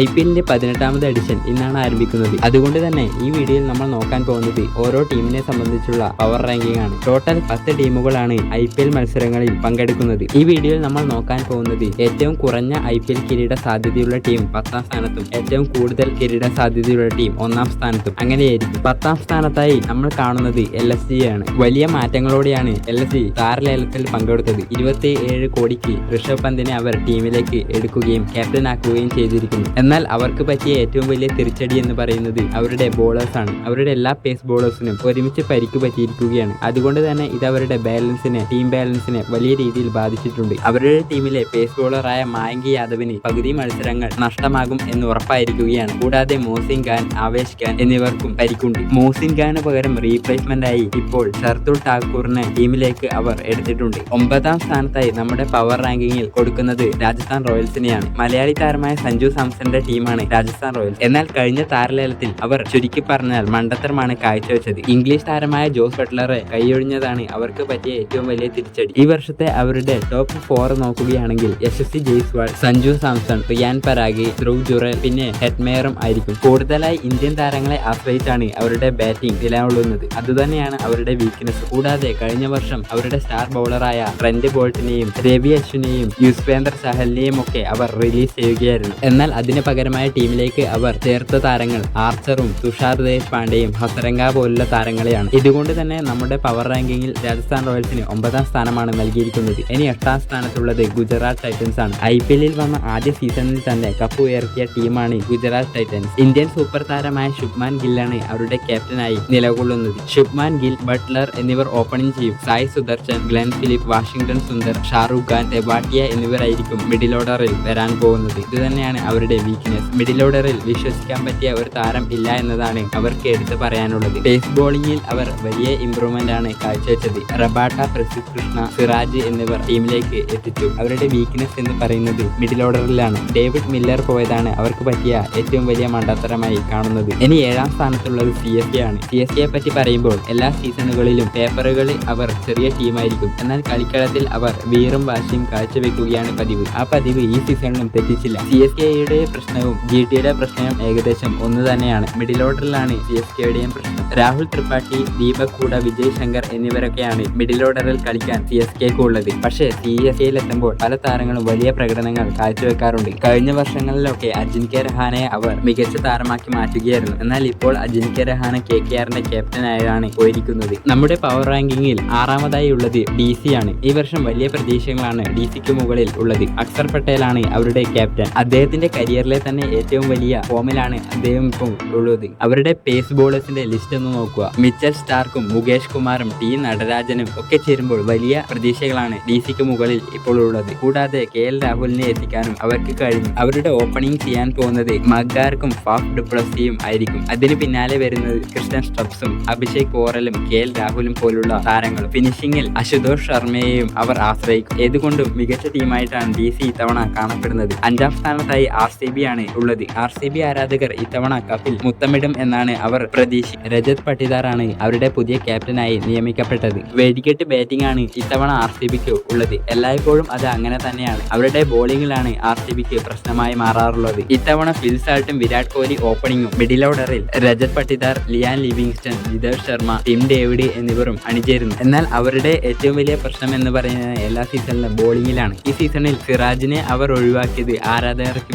I P എല്ലിന്റെ പതിനെട്ടാമത് edition ഇന്നാണ് ആരംഭിക്കുന്നത്. അതുകൊണ്ട് തന്നെ ഈ വീഡിയോയിൽ നമ്മൾ നോക്കാൻ പോകുന്നത് ഓരോ ടീമിനെ സംബന്ധിച്ചുള്ള പവർ റാങ്കിംഗ് ആണ്. ടോട്ടൽ പത്ത് ടീമുകളാണ് ഐ പി എൽ മത്സരങ്ങളിൽ പങ്കെടുക്കുന്നത്. ഈ വീഡിയോയിൽ നമ്മൾ നോക്കാൻ പോകുന്നത് ഏറ്റവും കുറഞ്ഞ ഐ പി എൽ കിരീട സാധ്യതയുള്ള ടീം പത്താം സ്ഥാനത്തും ഏറ്റവും കൂടുതൽ കിരീട സാധ്യതയുള്ള ടീം ഒന്നാം സ്ഥാനത്തും. അങ്ങനെയായിരിക്കും. പത്താം സ്ഥാനത്തായി നമ്മൾ കാണുന്നത് എൽ എസ് ജി ആണ്. വലിയ മാറ്റങ്ങളോടെയാണ് എൽ എസ് ജി താരലേലത്തിൽ പങ്കെടുത്തത്. ഇരുപത്തി ഏഴ് കോടിക്ക് ഋഷഭ് പന്തിനെ അവർ ടീമിലേക്ക് എടുക്കുകയും ക്യാപ്റ്റനാക്കുകയും ചെയ്തിരിക്കുന്നു. എന്നാൽ അവർക്ക് പറ്റിയ ഏറ്റവും വലിയ തിരിച്ചടി എന്ന് പറയുന്നത് അവരുടെ ബോളേഴ്സാണ് അവരുടെ എല്ലാ പേസ് ബോളേഴ്സിനും ഒരുമിച്ച് പരിക്ക് പറ്റിയിരിക്കുകയാണ്. അതുകൊണ്ട് തന്നെ ഇത് അവരുടെ ബാലൻസിനെ ടീം ബാലൻസിനെ വലിയ രീതിയിൽ ബാധിച്ചിട്ടുണ്ട്. അവരുടെ ടീമിലെ പേസ് ബോളറായ മായങ്കി യാദവിന് പകുതി മത്സരങ്ങൾ നഷ്ടമാകും എന്ന് ഉറപ്പായിരിക്കുകയാണ്. കൂടാതെ മോസിൻ ഖാൻ ആവേശ് ഖാൻ എന്നിവർക്കും പരിക്കുണ്ട്. മോസിൻ ഖാന് പകരം റീപ്ലേസ്മെന്റ് ആയി ഇപ്പോൾ ഷർദുൽ ഠാക്കൂറിനെ ടീമിലേക്ക് അവർ എടുത്തിട്ടുണ്ട്. ഒമ്പതാം സ്ഥാനത്തായി നമ്മുടെ പവർ റാങ്കിങ്ങിൽ കൊടുക്കുന്നത് രാജസ്ഥാൻ റോയൽസിനെയാണ്. മലയാളി താരമായ സഞ്ജു സാംസന്റെ ടീമാണ് രാജസ്ഥാൻ റോയൽസ്. എന്നാൽ കഴിഞ്ഞ താരലേലത്തിൽ അവർ ചുരുക്കി പറഞ്ഞാൽ മണ്ടത്തരമാണ് കാഴ്ചവെച്ചത്. ഇംഗ്ലീഷ് താരമായ ജോസ് ബട്ട്ലറെ കൈയൊഴിഞ്ഞതാണ് അവർക്ക് പറ്റിയ ഏറ്റവും വലിയ തിരിച്ചടി. ഈ വർഷത്തെ അവരുടെ ടോപ്പ് ഫോർ നോക്കുകയാണെങ്കിൽ യശസ്വി ജയ്സ്വാൾ സഞ്ജു സാംസൺ റിയാൻ പരാഗി ധ്രുവ് ജുറൽ പിന്നെ ഹെഡ്മേയറും ആയിരിക്കും. കൂടുതലായി ഇന്ത്യൻ താരങ്ങളെ ആശ്രയിച്ചാണ് അവരുടെ ബാറ്റിംഗ് നിലകൊള്ളുന്നത്. അതുതന്നെയാണ് അവരുടെ വീക്ക്നെസ് കൂടാതെ കഴിഞ്ഞ വർഷം അവരുടെ സ്റ്റാർ ബൗളറായ ട്രെൻഡ് ബോൾട്ടിനെയും രവി അശ്വിനെയും യുസ്വേന്ദ്ര ചഹലിനെയും ഒക്കെ അവർ റിലീസ് ചെയ്യുകയായിരുന്നു. എന്നാൽ അതിന് പകരമായ ടീമിലേക്ക് അവർ ചേർത്ത താരങ്ങൾ ആർച്ചറും തുഷാർ ദേശ്പാണ്ഡെയും ഹസരംഗ പോലുള്ള താരങ്ങളെയാണ്. ഇതുകൊണ്ട് തന്നെ നമ്മുടെ പവർ റാങ്കിങ്ങിൽ രാജസ്ഥാൻ റോയൽസിന് ഒമ്പതാം സ്ഥാനമാണ് നൽകിയിരിക്കുന്നത്. ഇനി എട്ടാം സ്ഥാനത്തുള്ളത് ഗുജറാത്ത് ടൈറ്റൻസ് ആണ്. ഐ പി എല്ലിൽ വന്ന ആദ്യ സീസണിൽ തന്നെ കപ്പ് ഉയർത്തിയ ടീമാണ് ഗുജറാത്ത് ടൈറ്റൻസ്. ഇന്ത്യൻ സൂപ്പർ താരമായ ശുഭ്മാൻ ഗില്ലാണ് അവരുടെ ക്യാപ്റ്റനായി നിലകൊള്ളുന്നത്. ശുഭ്മാൻ ഗിൽ ബട്ട്ലർ എന്നിവർ ഓപ്പണിംഗ് ചെയ്യും. Sai Sudharsan Glenn Phillips Washington Sundar Shahrukh Khan തെബാട്ടിയ എന്നിവരായിരിക്കും മിഡിൽ ഓർഡറിൽ വരാൻ പോകുന്നത്. ഇത് തന്നെയാണ് അവരുടെ വീക്ക്നെസ് മിഡിൽ ഓർഡറിൽ വിശ്വസിക്കാൻ പറ്റിയ ഒരു താരം ഇല്ല എന്നതാണ് അവർക്ക് എടുത്തു പറയാനുള്ളത്. പേസ് ബോളിംഗിൽ അവർ വലിയ ഇംപ്രൂവ്മെന്റ് ആണ് കാഴ്ചവെച്ചത്. റബാട്ട പ്രസിദ് കൃഷ്ണ സിറാജ് എന്നിവർ ടീമിലേക്ക് എത്തിച്ചു. അവരുടെ വീക്ക്നെസ് എന്ന് പറയുന്നത് മിഡിൽ ഓർഡറിലാണ് ഡേവിഡ് മില്ലർ പോയതാണ് അവർക്ക് പറ്റിയ ഏറ്റവും വലിയ മണ്ടത്തരമായി കാണുന്നത്. ഇനി ഏഴാം സ്ഥാനത്തുള്ളത് സി എസ് കെ ആണ്. സി എസ് കെയെ പറ്റി പറയുമ്പോൾ എല്ലാ സീസണുകളിലും പേപ്പറുകളിൽ അവർ ചെറിയ ടീമായിരിക്കും എന്നാൽ കളിക്കളത്തിൽ അവർ വീറും വാശിയും കാഴ്ചവെക്കുകയാണ് പതിവ്. ആ പതിവ് ഈ സീസണിലും തെറ്റിച്ചില്ല. സി എസ് കെയുടെ പ്രശ്നവും ജി ടിയുടെ പ്രശ്നവും ഏകദേശം ഒന്ന് തന്നെയാണ്. മിഡിൽ ഓർഡറിലാണ് സി എസ് കെയുടെയും പ്രശ്നം. രാഹുൽ ത്രിപാഠി ദീപക് കൂട വിജയ് ശങ്കർ എന്നിവരൊക്കെയാണ് മിഡിൽ ഓർഡറിൽ കളിക്കാൻ സി എസ് കെക്ക് ഉള്ളത് പക്ഷേ സി എസ് കെയിൽ എത്തുമ്പോൾ പല താരങ്ങളും വലിയ പ്രകടനങ്ങൾ കാഴ്ചവെക്കാറുണ്ട്. കഴിഞ്ഞ വർഷങ്ങളിലൊക്കെ അജിൻകെ രഹാനെ അവർ മികച്ച താരമാക്കി മാറ്റുകയായിരുന്നു. എന്നാൽ ഇപ്പോൾ അജിൻകെ രഹാന കെ കെ ആറിന്റെ ക്യാപ്റ്റനായാണ് പോയിരിക്കുന്നത്. നമ്മുടെ പവർ റാങ്കിങ്ങിൽ ആറാമതായി ഉള്ളത് ഡി സി ആണ്. ഈ വർഷം വലിയ പ്രതീക്ഷകളാണ് ഡി സിക്ക് മുകളിൽ ഉള്ളത്. അക്സർ പട്ടേലാണ് അവരുടെ ക്യാപ്റ്റൻ. അദ്ദേഹത്തിന്റെ കരിയറിലെ തന്നെ ഏറ്റവും വലിയ ഫോമിലാണ് അദ്ദേഹം ഇപ്പോൾ ഉള്ളത്. അവരുടെ പേസ് ബോളേഴ്സിന്റെ ലിസ്റ്റ് ഒന്ന് നോക്കുക. മിച്ചൽ സ്റ്റാർക്കും മുകേഷ് കുമാറും ടി നടരാജനും ഒക്കെ ചേരുമ്പോൾ വലിയ പ്രതീക്ഷകളാണ് ഡി സിക്ക് മുകളിൽ ഇപ്പോൾ ഉള്ളത്. കൂടാതെ കെ എൽ രാഹുലിനെ എത്തിക്കാനും അവർക്ക് കഴിഞ്ഞു അവരുടെ ഓപ്പണിംഗ് ചെയ്യാൻ പോകുന്നത് മഗ്ഗാർക്കും ഫാഫ് ഡുപ്ലസിയും ആയിരിക്കും. അതിന് പിന്നാലെ വരുന്നത് കൃഷ്ണൻ സ്റ്റബ്സും അഭിഷേക് പോറലും കെ എൽ രാഹുലും പോലുള്ള താരങ്ങളും. ഫിനിഷിംഗിൽ അശുതോഷ് ശർമ്മയെയും അവർ ആശ്രയിക്കും. ഏതുകൊണ്ടും മികച്ച ടീമായിട്ടാണ് ഡി സി ഇത്തവണ കാണപ്പെടുന്നത്. അഞ്ചാം സ്ഥാനത്തായി ആർ സി ആണ് ഉള്ളത്. ആർ സി ബി ആരാധകർ ഇത്തവണ കപ്പിൽ മുത്തമിടും എന്നാണ് അവർ പ്രതീക്ഷ. രജത് പട്ടിദാറാണ് അവരുടെ പുതിയ ക്യാപ്റ്റനായി നിയമിക്കപ്പെട്ടത്. വെടിക്കെട്ട് ബാറ്റിംഗ് ആണ് ഇത്തവണ ആർ സി ബിക്ക് ഉള്ളത്. എല്ലായ്പ്പോഴും അത് അങ്ങനെ തന്നെയാണ്. അവരുടെ ബോളിംഗിലാണ് ആർ സി ബിക്ക് പ്രശ്നമായി മാറാറുള്ളത്. ഇത്തവണ ഫിൽസാൾട്ടും വിരാട് കോഹ്ലി ഓപ്പണിംഗും മിഡിൽ ഓർഡറിൽ Rajat Patidar Liam Livingstone Jitesh Sharma Tim David എന്നിവരും അണിചേരുന്നു. എന്നാൽ അവരുടെ ഏറ്റവും വലിയ പ്രശ്നം എന്ന് പറയുന്നത് എല്ലാ സീസണിലും ബോളിംഗിലാണ് ഈ സീസണിൽ സിറാജിനെ അവർ ഒഴിവാക്കിയത് ആരാധകർക്ക്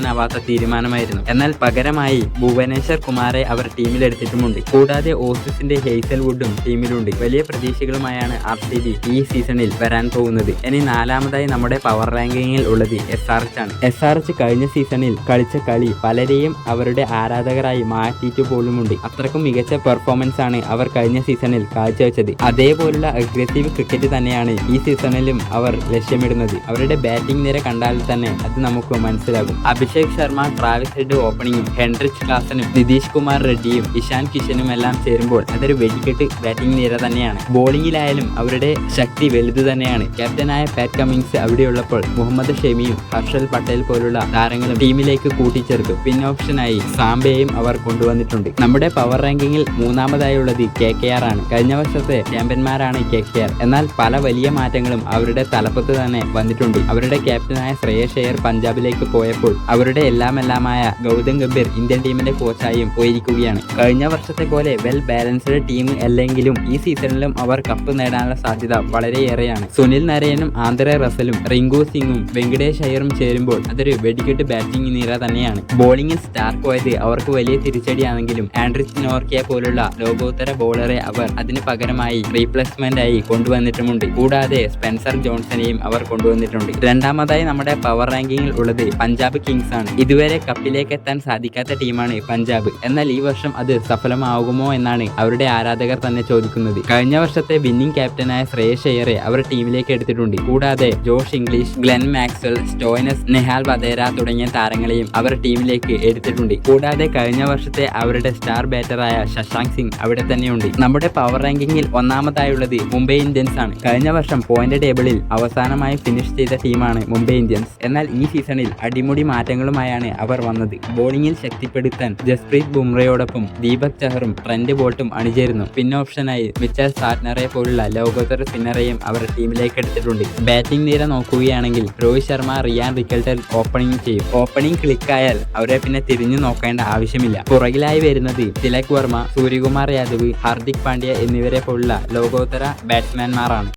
വിശ്വസിക്കാനാവാത്ത തീരുമാനമായിരുന്നു. എന്നാൽ പകരമായി ഭുവനേശ്വർ കുമാറെ അവർ ടീമിലെടുത്തിട്ടുമുണ്ട്. കൂടാതെ ഓസിസിന്റെ ഹെയ്സൽവുഡും ടീമിലുണ്ട്. വലിയ പ്രതീക്ഷകളുമായാണ് ആർ സി ബി ഈ സീസണിൽ വരാൻ പോകുന്നത്. ഇനി നാലാമതായി നമ്മുടെ പവർ റാങ്കിങ്ങിൽ ഉള്ളത് എസ് ആർ എച്ച് ആണ്. എസ് ആർ എച്ച് കഴിഞ്ഞ സീസണിൽ കളിച്ച കളി പലരെയും അവരുടെ ആരാധകരായി മാറ്റിയിട്ട് പോലുമുണ്ട്. അത്രക്കും മികച്ച പെർഫോമൻസ് ആണ് അവർ കഴിഞ്ഞ സീസണിൽ കാഴ്ചവെച്ചത്. അതേപോലുള്ള അഗ്രസീവ് ക്രിക്കറ്റ് തന്നെയാണ് ഈ സീസണിലും അവർ ലക്ഷ്യമിടുന്നത്. അവരുടെ ബാറ്റിംഗ് നിര കണ്ടാൽ തന്നെ അത് നമുക്ക് മനസ്സിലാകും. അഭിഷേക് ശർമ്മ ട്രാവിസ് ഹെഡ് ഓപ്പണിംഗും ഹെൻറിച്ച് ക്ലാസനും നിതീഷ് കുമാർ റെഡ്ഡിയും ഇഷാൻ കിഷനും എല്ലാം ചേരുമ്പോൾ അതൊരു വെടിക്കെട്ട് ബാറ്റിംഗ് നിര തന്നെയാണ്. ബോളിംഗിലായാലും അവരുടെ ശക്തി വലുത് തന്നെയാണ്. ക്യാപ്റ്റനായ പാറ്റ് കമ്മിങ്സ് അവിടെയുള്ളപ്പോൾ മുഹമ്മദ് ഷെമിയും ഹർഷൽ പട്ടേൽ പോലുള്ള താരങ്ങളും ടീമിലേക്ക് കൂട്ടിച്ചേർത്തു. പിൻ ഓപ്ഷനായി സാംബയെയും അവർ കൊണ്ടുവന്നിട്ടുണ്ട്. നമ്മുടെ പവർ റാങ്കിങ്ങിൽ മൂന്നാമതായുള്ളത് കെ കെ ആർ ആണ്. കഴിഞ്ഞ വർഷത്തെ ചാമ്പ്യന്മാരാണ് കെ കെ ആർ. എന്നാൽ പല വലിയ മാറ്റങ്ങളും അവരുടെ തലപ്പത്ത് തന്നെ വന്നിട്ടുണ്ട്. അവരുടെ ക്യാപ്റ്റനായ ശ്രേയസ് അയ്യർ പഞ്ചാബിലേക്ക് പോയപ്പോൾ അവർ അവരുടെ എല്ലാം എല്ലാമായ ഗൗതം ഗംഭീർ ഇന്ത്യൻ ടീമിന്റെ കോച്ചായും പോയിരിക്കുകയാണ്. കഴിഞ്ഞ വർഷത്തെ പോലെ വെൽ ബാലൻസ്ഡ് ടീം അല്ലെങ്കിലും ഈ സീസണിലും അവർ കപ്പ് നേടാനുള്ള സാധ്യത വളരെയേറെയാണ്. സുനിൽ നരയനും ആന്ധ്ര റസലും റിങ്കു സിംഗും വെങ്കടേഷ് അയ്യറും ചേരുമ്പോൾ അതൊരു വെടിക്കെട്ട് ബാറ്റിംഗ് നിര തന്നെയാണ്. ബോളിംഗിൽ സ്റ്റാർ പോയത് അവർക്ക് വലിയ തിരിച്ചടിയാണെങ്കിലും ആൻഡ്രിസ് നോർക്കിയ പോലുള്ള ലോകോത്തര ബോളറെ അവർ അതിന് പകരമായി റീപ്ലേസ്മെന്റ് ആയി കൊണ്ടുവന്നിട്ടുമുണ്ട്. കൂടാതെ സ്പെൻസർ ജോൺസനെയും അവർ കൊണ്ടുവന്നിട്ടുണ്ട്. രണ്ടാമതായി നമ്മുടെ പവർ റാങ്കിങ്ങിൽ ഉള്ളത് പഞ്ചാബ് കിങ്സ് ആണ്. ഇതുവരെ കപ്പിലേക്ക് എത്താൻ സാധിക്കാത്ത ടീമാണ് പഞ്ചാബ്. എന്നാൽ ഈ വർഷം അത് സഫലമാകുമോ എന്നാണ് അവരുടെ ആരാധകർ തന്നെ ചോദിക്കുന്നത്. കഴിഞ്ഞ വർഷത്തെ വിന്നിംഗ് ക്യാപ്റ്റനായ ശ്രേയസ് അയ്യറെ അവർ ടീമിലേക്ക് എടുത്തിട്ടുണ്ട്. കൂടാതെ Josh Inglis Glenn Maxwell Stoinis Nehal Wadhera തുടങ്ങിയ താരങ്ങളെയും അവർ ടീമിലേക്ക് എടുത്തിട്ടുണ്ട്. കൂടാതെ കഴിഞ്ഞ വർഷത്തെ അവരുടെ സ്റ്റാർ ബാറ്ററായ ശശാങ്ക് സിംഗ് അവിടെ തന്നെയുണ്ട്. നമ്മുടെ പവർ റാങ്കിങ്ങിൽ ഒന്നാമതായുള്ളത് മുംബൈ ഇന്ത്യൻസ് ആണ്. കഴിഞ്ഞ വർഷം പോയിന്റ് ടേബിളിൽ അവസാനമായി ഫിനിഷ് ചെയ്ത ടീമാണ് മുംബൈ ഇന്ത്യൻസ്. എന്നാൽ ഈ സീസണിൽ അടിമുടി മാറ്റങ്ങളുമായാണ് അവർ വന്നത്. ബോളിംഗിൽ ശക്തിപ്പെടുത്താൻ ജസ്പ്രീത് ബുംറയോടൊപ്പം ദീപക് ചഹറും ട്രെൻഡ് ബോൾട്ടും അണിചേരുന്നു. പിൻ ഓപ്ഷനായി മിച്ചൽ സാറ്റ്നറെ പോലുള്ള ലോകോത്തര സ്പിന്നറെയും അവർ ടീമിലേക്ക് എടുത്തിട്ടുണ്ട് ബാറ്റിംഗ് നിര നോക്കുകയാണെങ്കിൽ Rohit Sharma Ryan Rickelton opening ചെയ്യും. ഓപ്പണിംഗ് ക്ലിക്കായാൽ അവരെ പിന്നെ തിരിഞ്ഞു നോക്കേണ്ട ആവശ്യമില്ല. പുറകിലായി വരുന്നത് തിലക് വർമ്മ സൂര്യകുമാർ യാദവ് ഹാർദിക് പാണ്ഡ്യ എന്നിവരെ പോലുള്ള ലോകോത്തര ബാറ്റ്സ്മാൻമാരാണ്.